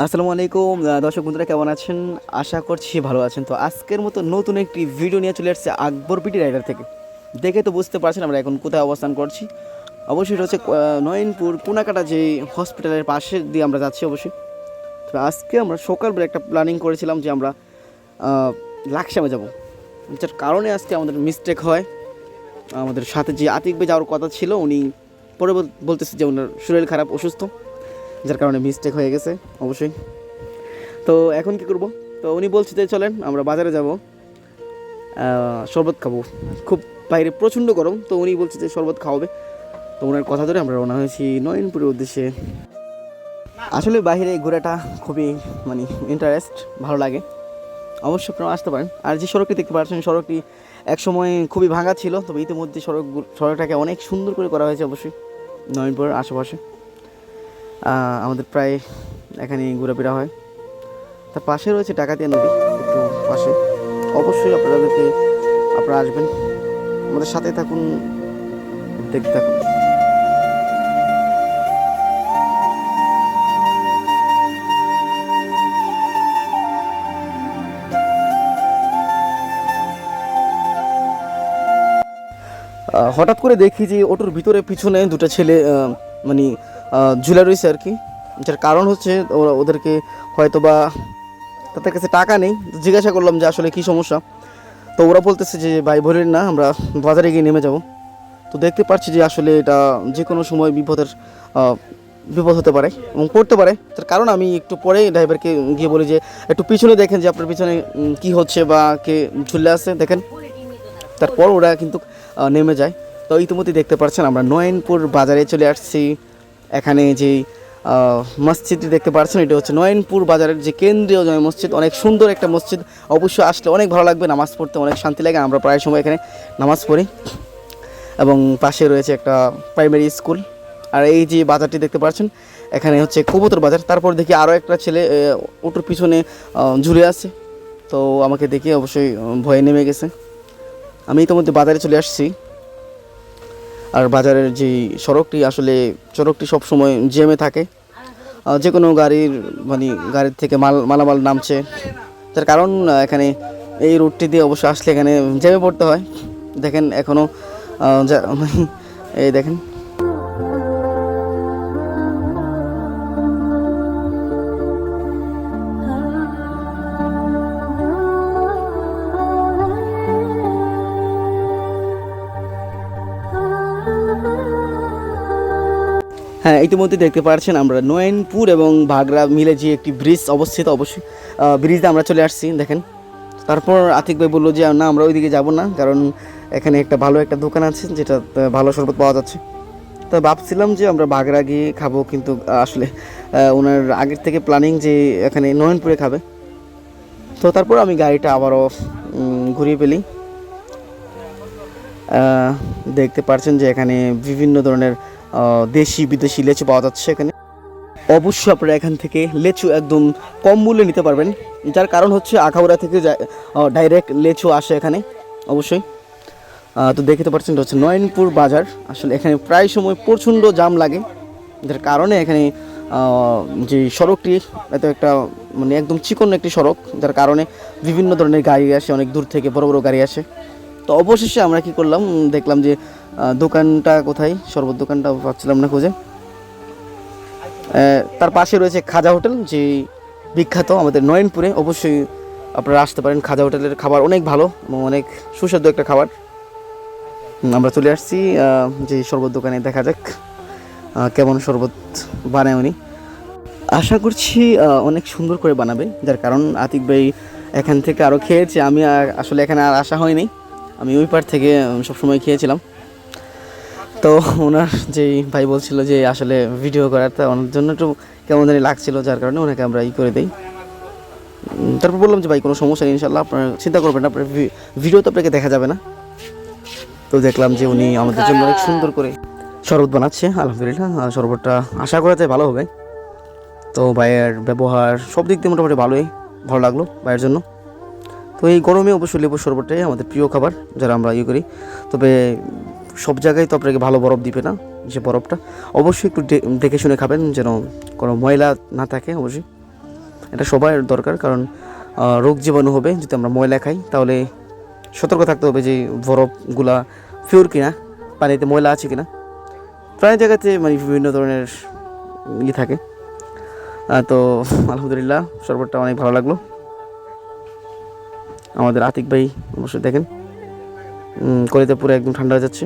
আসসালামু আলাইকুম দর্শক বন্ধুরা কেমন আছেন? আশা করছি ভালো আছেন। তো আজকের মতো নতুন একটি ভিডিও নিয়ে চলে আসছে আকবর পিটি রাইডার থেকে। দেখে তো বুঝতে পারছেন আমরা এখন কোথায় অবস্থান করছি। অবশ্যই হচ্ছে নয়নপুর কোনাকাটা যে হসপিটালের পাশে দিয়ে আমরা যাচ্ছি অবশ্যই। তো আজকে আমরা সকালবেলা একটা প্ল্যানিং করেছিলাম যে আমরা লাকসামে যাব। যার কারণে আজকে আমাদের মিস্টেক হয়। আমাদের সাথে যে আতিক ভাই যাওয়ার কথা ছিল, উনি পরে বলতেছে যে ওনার শরীর খারাপ, অসুস্থ। যার কারণে মিস্টেক হয়ে গেছে, অবশ্যই। তো এখন কি করব? তো উনি বলছে যে, চলেন, আমরা বাজারে যাব। শরবত খাব। খুব বাইরে প্রচণ্ড গরম, তো উনি বলছে যে, শরবত খাওয়াবে। তো ওনার কথা ধরে আমরা রওনা হয়েছি নয়নপুরের উদ্দেশ্যে। আসলে বাইরে ঘোরাটা খুবই মানে ইন্টারেস্ট ভালো লাগে। অবশ্যই আপনারা আসতে পারেন। আর যে সড়কটি দেখতে পাচ্ছেন, সড়কটি একসময় খুবই ভাঙা ছিল, তবে ইতিমধ্যে সড়ক, সড়কটাকে অনেক সুন্দর করে করা হয়েছে অবশ্যই নয়নপুরের আশেপাশে। আমাদের প্রায় এখানে ঘোরাফেরা হয়। তার পাশে রয়েছে ডাকাতিয়া নদী, একটু পাশে। অবশ্যই আপনাদেরকে আপনারা আসবেন। আমাদের সাথে থাকুন, দেখতে থাকুন। হঠাৎ করে দেখি যে অটোর ভিতরে, পিছনে দুটো ছেলে মানে ঝুলে রয়েছে আর কি। যার কারণ হচ্ছে ওরা ওদেরকে হয়তো বা তাদের কাছে টাকা নেই। জিজ্ঞাসা করলাম যে আসলে কী সমস্যা? তো ওরা বলতেছে যে, ভাই ভরেন না, আমরা বাজারে গিয়ে নেমে যাব। তো দেখতে পাচ্ছি যে আসলে এটা যে কোনো সময় বিপদের বিপদ হতে পারে এবং পড়তে পারে। তার কারণ আমি একটু পরে ড্রাইভারকে গিয়ে বলি যে, একটু পিছনে দেখেন যে আপনার পিছনে কি হচ্ছে বা কে ঝুলে আছে, দেখেন। তারপর ওরা কিন্তু নেমে যায়। তো ইতিমধ্যে দেখতে পাচ্ছেন, আমরা নয়নপুর বাজারে চলে আসছি। এখানে যে মসজিদটি দেখতে পাচ্ছেন, এটা হচ্ছে নয়নপুর বাজারের যে কেন্দ্রীয় জয় মসজিদ। অনেক সুন্দর একটা মসজিদ। অবশ্যই আসলে অনেক ভালো লাগবে, নামাজ পড়তে অনেক শান্তি লাগে। আমরা প্রায় সময় এখানে নামাজ পড়ি। এবং পাশে রয়েছে একটা প্রাইমারি স্কুল আর এই যে বাজারটি দেখতে পাচ্ছেন, এখানে হচ্ছে কবুতর বাজার। তারপর দেখি আরও একটা ছেলে ওটোর পিছনে ঝুলে আছে। তো আমাকে দেখে অবশ্যই ভয়ে নেমে গেছে। আমি ইতিমধ্যে বাজারে চলে আসছি। আর বাজারের যে সড়কটি, আসলে সড়কটি সব সময় জেমে থাকে। যে কোনো গাড়ির মানে গাড়ির থেকে মাল, মালামাল নামছে। তার কারণ এখানে এই রুটটি দিয়ে অবশ্যই আসলে এখানে জেমে পড়তে হয়। দেখেন এখনও এই দেখেন। হ্যাঁ ইতিমধ্যে দেখতে পাচ্ছেন আমরা নয়নপুর এবং ভাগরা মিলে যে একটি ব্রিজ অবস্থিত অবশ্যই ব্রিজে আমরা চলে আসছি দেখেন। তারপর আতিক ভাই বলল যে না আমরা ওইদিকে যাব না কারণ এখানে একটা ভালো একটা দোকান আছে যেটা ভালো শরবত পাওয়া যাচ্ছে। তো ভাবছিলাম যে আমরা বাগড়া গিয়ে খাব কিন্তু আসলে ওনার আগের থেকে প্ল্যানিং যে এখানে নয়নপুরে খাবে। তো তারপর আমি গাড়িটা আবারও ঘুরিয়ে আহ, দেখতে পাচ্ছেন যে এখানে বিভিন্ন ধরনের দেশি, বিদেশি লেচু পাওয়া যাচ্ছে এখানে। অবশ্যই আপনারা এখান থেকে লেচু একদম কম মূল্যে নিতে পারবেন, যার কারণ হচ্ছে আখাউড়া থেকে ডাইরেক্ট লেচু আসে এখানে, অবশ্যই। তো দেখতে পাচ্ছেন হচ্ছে নয়নপুর বাজার। আসলে এখানে প্রায় সময় প্রচণ্ড জাম লাগে, যার কারণে এখানে যে সড়কটি, এত একটা মানে একদম চিকন একটি সড়ক, যার কারণে বিভিন্ন ধরনের গাড়ি আসে, অনেক দূর থেকে বড় বড় গাড়ি আসে। তো অবশেষে আমরা কি করলাম দেখলাম যে দোকানটা কোথায়? শরবত দোকানটা পাচ্ছিলাম না খুঁজে। তার পাশে রয়েছে খাজা হোটেল, যে বিখ্যাত আমাদের নয়নপুরে। অবশ্যই আপনারা আসতে পারেন, খাজা হোটেলের খাবার অনেক ভালো এবং অনেক সুস্বাদু একটা খাবার। আমরা চলে আসছি যে শরবত দোকানে, দেখা যাক কেমন শরবত বানায় উনি। আশা করছি অনেক সুন্দর করে বানাবে, যার কারণ আতিক ভাই এখান থেকে আরও খেয়েছে। আমি আসলে এখানে আর আসা হয়নি। আমি ওই পার থেকে সবসময় খেয়েছিলাম। তো ওনার যেই ভাই বলছিল যে আসলে ভিডিও করার তো ওনার জন্য একটু কেমন জানি লাগছিল, যার কারণে ওনাকে আমরা ই করে দিই। তারপর বললাম যে, ভাই, কোনো সমস্যা নেই ইনশাল্লাহ আপনার চিন্তা করবেন না, আপনার ভিডিও তো আপনাকে দেখা যাবে না। তো দেখলাম যে উনি আমাদের জন্য অনেক সুন্দর করে শরবত বানাচ্ছে, আলহামদুলিল্লাহ। শরবতটা আশা করা যায় ভালো হবে। তো ভাইয়ের ব্যবহার সব দিক দিয়ে মোটামুটি ভালোই, ভালো লাগল ভাইয়ের জন্য। তো এই গরমে অবশ্যই লেবুর শরবতটাই আমাদের প্রিয় খাবার, যারা আমরা ইয়ে করি। তবে সব জায়গায় তো আপনাকে ভালো বরফ দিবে না, যে বরফটা। অবশ্যই একটু দেখে শুনে খাবেন, যেন কোনো ময়লা না থাকে, অবশ্যই। এটা সবার দরকার, কারণ রোগ জীবাণু হবে, যদি আমরা ময়লা খাই, তাহলে সতর্ক থাকতে হবে যে বরফগুলা পিওর কিনা, পানিতে ময়লা আছে কিনা। প্রায় জায়গাতে মানে বিভিন্ন ধরনের ই থাকে। তো আলহামদুলিল্লাহ, শরবতটা অনেক ভালো লাগল। আমাদের আতিক ভাই অবশ্যই দেখেন। কলিতে পুরো একদম ঠান্ডা হয়ে যাচ্ছে।